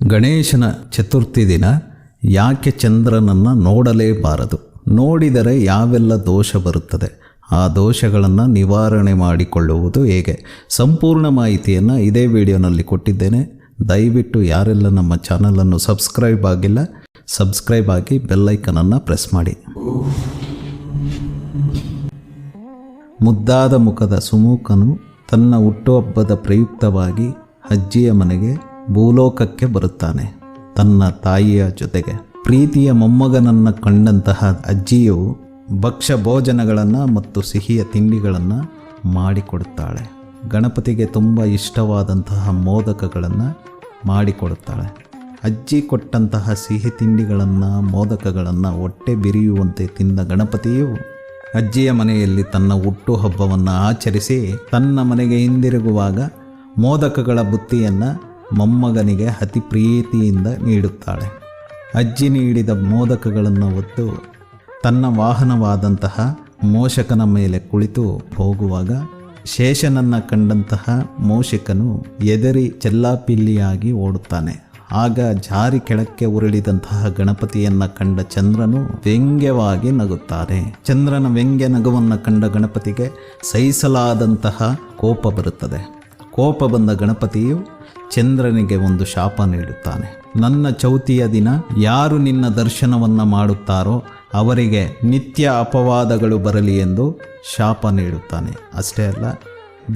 ಗಣೇಶನ ಚತುರ್ಥಿ ದಿನ ಯಾಕೆ ಚಂದ್ರನನ್ನು ನೋಡಲೇಬಾರದು? ನೋಡಿದರೆ ಯಾವೆಲ್ಲ ದೋಷ ಬರುತ್ತದೆ? ಆ ದೋಷಗಳನ್ನು ನಿವಾರಣೆ ಮಾಡಿಕೊಳ್ಳುವುದು ಹೇಗೆ? ಸಂಪೂರ್ಣ ಮಾಹಿತಿಯನ್ನು ಇದೇ ವಿಡಿಯೋನಲ್ಲಿ ಕೊಟ್ಟಿದ್ದೇನೆ. ದಯವಿಟ್ಟು ಯಾರೆಲ್ಲ ನಮ್ಮ ಚಾನಲನ್ನು ಸಬ್ಸ್ಕ್ರೈಬ್ ಆಗಿಲ್ಲ, ಸಬ್ಸ್ಕ್ರೈಬ್ ಆಗಿ ಬೆಲ್ಲೈಕನನ್ನು ಪ್ರೆಸ್ ಮಾಡಿ. ಮುದ್ದಾದ ಮುಖದ ಸುಮೂಕನು ತನ್ನ ಹುಟ್ಟುಹಬ್ಬದ ಪ್ರಯುಕ್ತವಾಗಿ ಅಜ್ಜಿಯ ಮನೆಗೆ ಭೂಲೋಕಕ್ಕೆ ಬರುತ್ತಾನೆ. ತನ್ನ ತಾಯಿಯ ಜೊತೆಗೆ ಪ್ರೀತಿಯ ಮೊಮ್ಮಗನನ್ನು ಕಂಡಂತಹ ಅಜ್ಜಿಯು ಭಕ್ಷ್ಯ ಭೋಜನಗಳನ್ನು ಮತ್ತು ಸಿಹಿಯ ತಿಂಡಿಗಳನ್ನು ಮಾಡಿಕೊಡುತ್ತಾಳೆ. ಗಣಪತಿಗೆ ತುಂಬ ಇಷ್ಟವಾದಂತಹ ಮೋದಕಗಳನ್ನು ಮಾಡಿಕೊಡುತ್ತಾಳೆ. ಅಜ್ಜಿ ಕೊಟ್ಟಂತಹ ಸಿಹಿ ತಿಂಡಿಗಳನ್ನು, ಮೋದಕಗಳನ್ನು ಹೊಟ್ಟೆ ಬಿರಿಯುವಂತೆ ತಿಂದ ಗಣಪತಿಯು ಅಜ್ಜಿಯ ಮನೆಯಲ್ಲಿ ತನ್ನ ಹುಟ್ಟುಹಬ್ಬವನ್ನು ಆಚರಿಸಿ ತನ್ನ ಮನೆಗೆ ಹಿಂದಿರುಗುವಾಗ ಮೋದಕಗಳ ಬುತ್ತಿಯನ್ನು ಮೊಮ್ಮಗನಿಗೆ ಅತಿ ಪ್ರೀತಿಯಿಂದ ನೀಡುತ್ತಾಳೆ. ಅಜ್ಜಿ ನೀಡಿದ ಮೋದಕಗಳನ್ನು ಹೊತ್ತು ತನ್ನ ವಾಹನವಾದಂತಹ ಮೋಷಕನ ಮೇಲೆ ಕುಳಿತು ಹೋಗುವಾಗ ಶೇಷನನ್ನು ಕಂಡಂತಹ ಮೋಷಕನು ಎದರಿ ಚೆಲ್ಲಾಪಿಲ್ಲಿಯಾಗಿ ಓಡುತ್ತಾನೆ. ಆಗ ಜಾರಿ ಕೆಳಕ್ಕೆ ಉರುಳಿದಂತಹ ಗಣಪತಿಯನ್ನ ಕಂಡ ಚಂದ್ರನು ವ್ಯಂಗ್ಯವಾಗಿ ನಗುತ್ತಾನೆ. ಚಂದ್ರನ ವ್ಯಂಗ್ಯ ನಗುವನ್ನು ಕಂಡ ಗಣಪತಿಗೆ ಸಹಿಸಲಾದಂತಹ ಕೋಪ ಬರುತ್ತದೆ. ಕೋಪ ಬಂದ ಗಣಪತಿಯು ಚಂದ್ರನಿಗೆ ಒಂದು ಶಾಪ ನೀಡುತ್ತಾನೆ. ನನ್ನ ಚೌತಿಯ ದಿನ ಯಾರು ನಿನ್ನ ದರ್ಶನವನ್ನು ಮಾಡುತ್ತಾರೋ ಅವರಿಗೆ ನಿತ್ಯ ಅಪವಾದಗಳು ಬರಲಿ ಎಂದು ಶಾಪ ನೀಡುತ್ತಾನೆ. ಅಷ್ಟೇ ಅಲ್ಲ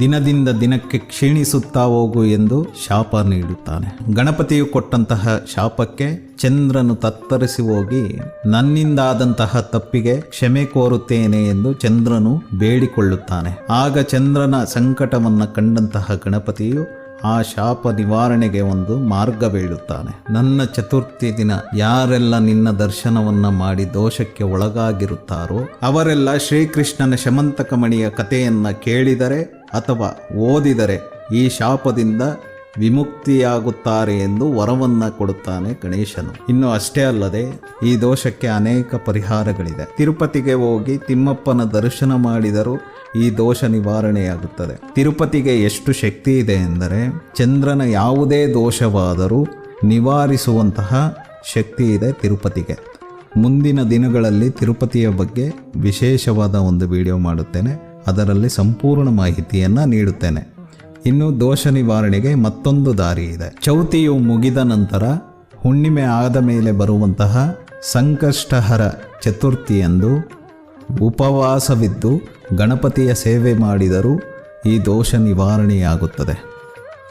ದಿನದಿಂದ ದಿನಕ್ಕೆ ಕ್ಷೀಣಿಸುತ್ತಾ ಹೋಗು ಎಂದು ಶಾಪ ನೀಡುತ್ತಾನೆ. ಗಣಪತಿಯು ಕೊಟ್ಟಂತಹ ಶಾಪಕ್ಕೆ ಚಂದ್ರನು ತತ್ತರಿಸಿ ಹೋಗಿ, ನನ್ನಿಂದಾದಂತಹ ತಪ್ಪಿಗೆ ಕ್ಷಮೆ ಕೋರುತ್ತೇನೆ ಎಂದು ಚಂದ್ರನು ಬೇಡಿಕೊಳ್ಳುತ್ತಾನೆ. ಆಗ ಚಂದ್ರನ ಸಂಕಟವನ್ನು ಕಂಡಂತಹ ಗಣಪತಿಯು ಆ ಶಾಪ ನಿವಾರಣೆಗೆ ಒಂದು ಮಾರ್ಗ ಬೀಳುತ್ತಾನೆ. ನನ್ನ ಚತುರ್ಥಿ ದಿನ ಯಾರೆಲ್ಲ ನಿನ್ನ ದರ್ಶನವನ್ನ ಮಾಡಿ ದೋಷಕ್ಕೆ ಒಳಗಾಗಿರುತ್ತಾರೋ, ಅವರೆಲ್ಲ ಶ್ರೀಕೃಷ್ಣನ ಶಮಂತಕಮಣಿಯ ಕಥೆಯನ್ನ ಕೇಳಿದರೆ ಅಥವಾ ಓದಿದರೆ ಈ ಶಾಪದಿಂದ ವಿಮುಕ್ತಿಯಾಗುತ್ತಾರೆ ಎಂದು ವರವನ್ನ ಕೊಡುತ್ತಾನೆ ಗಣೇಶನು. ಇನ್ನು ಅಷ್ಟೇ ಅಲ್ಲದೆ ಈ ದೋಷಕ್ಕೆ ಅನೇಕ ಪರಿಹಾರಗಳಿದೆ. ತಿರುಪತಿಗೆ ಹೋಗಿ ತಿಮ್ಮಪ್ಪನ ದರ್ಶನ ಮಾಡಿದರೂ ಈ ದೋಷ ನಿವಾರಣೆಯಾಗುತ್ತದೆ. ತಿರುಪತಿಗೆ ಎಷ್ಟು ಶಕ್ತಿ ಇದೆ ಎಂದರೆ ಚಂದ್ರನ ಯಾವುದೇ ದೋಷವಾದರೂ ನಿವಾರಿಸುವಂತಹ ಶಕ್ತಿ ಇದೆ ತಿರುಪತಿಗೆ. ಮುಂದಿನ ದಿನಗಳಲ್ಲಿ ತಿರುಪತಿಯ ಬಗ್ಗೆ ವಿಶೇಷವಾದ ಒಂದು ವಿಡಿಯೋ ಮಾಡುತ್ತೇನೆ. ಅದರಲ್ಲಿ ಸಂಪೂರ್ಣ ಮಾಹಿತಿಯನ್ನು ನೀಡುತ್ತೇನೆ. ಇನ್ನು ದೋಷ ನಿವಾರಣೆಗೆ ಮತ್ತೊಂದು ದಾರಿ ಇದೆ. ಚೌತಿಯು ಮುಗಿದ ನಂತರ ಹುಣ್ಣಿಮೆ ಆದ ಮೇಲೆ ಬರುವಂತಹ ಸಂಕಷ್ಟಹರ ಚತುರ್ಥಿಯಂದು ಉಪವಾಸವಿದ್ದು ಗಣಪತಿಯ ಸೇವೆ ಮಾಡಿದರೂ ಈ ದೋಷ ನಿವಾರಣೆಯಾಗುತ್ತದೆ.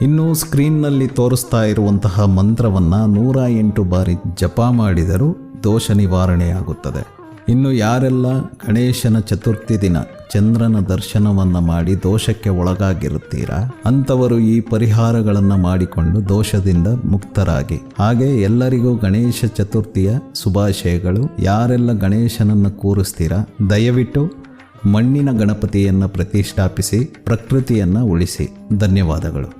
ಇನ್ನು ಸ್ಕ್ರೀನ್ನಲ್ಲಿ ತೋರಿಸ್ತಾ ಇರುವಂತಹ ಮಂತ್ರವನ್ನು ನೂರ ಎಂಟು ಬಾರಿ ಜಪ ಮಾಡಿದರೂ ದೋಷ ನಿವಾರಣೆಯಾಗುತ್ತದೆ. ಇನ್ನು ಯಾರೆಲ್ಲ ಗಣೇಶನ ಚತುರ್ಥಿ ದಿನ ಚಂದ್ರನ ದರ್ಶನವನ್ನು ಮಾಡಿ ದೋಷಕ್ಕೆ ಒಳಗಾಗಿರುತ್ತೀರಾ? ಅಂಥವರು ಈ ಪರಿಹಾರಗಳನ್ನು ಮಾಡಿಕೊಂಡು ದೋಷದಿಂದ ಮುಕ್ತರಾಗಿ. ಹಾಗೆ ಎಲ್ಲರಿಗೂ ಗಣೇಶ ಚತುರ್ಥಿಯ ಶುಭಾಶಯಗಳು. ಯಾರೆಲ್ಲ ಗಣೇಶನನ್ನು ಕೂರಿಸ್ತೀರಾ? ದಯವಿಟ್ಟು ಮಣ್ಣಿನ ಗಣಪತಿಯನ್ನು ಪ್ರತಿಷ್ಠಾಪಿಸಿ, ಪ್ರಕೃತಿಯನ್ನು ಉಳಿಸಿ. ಧನ್ಯವಾದಗಳು.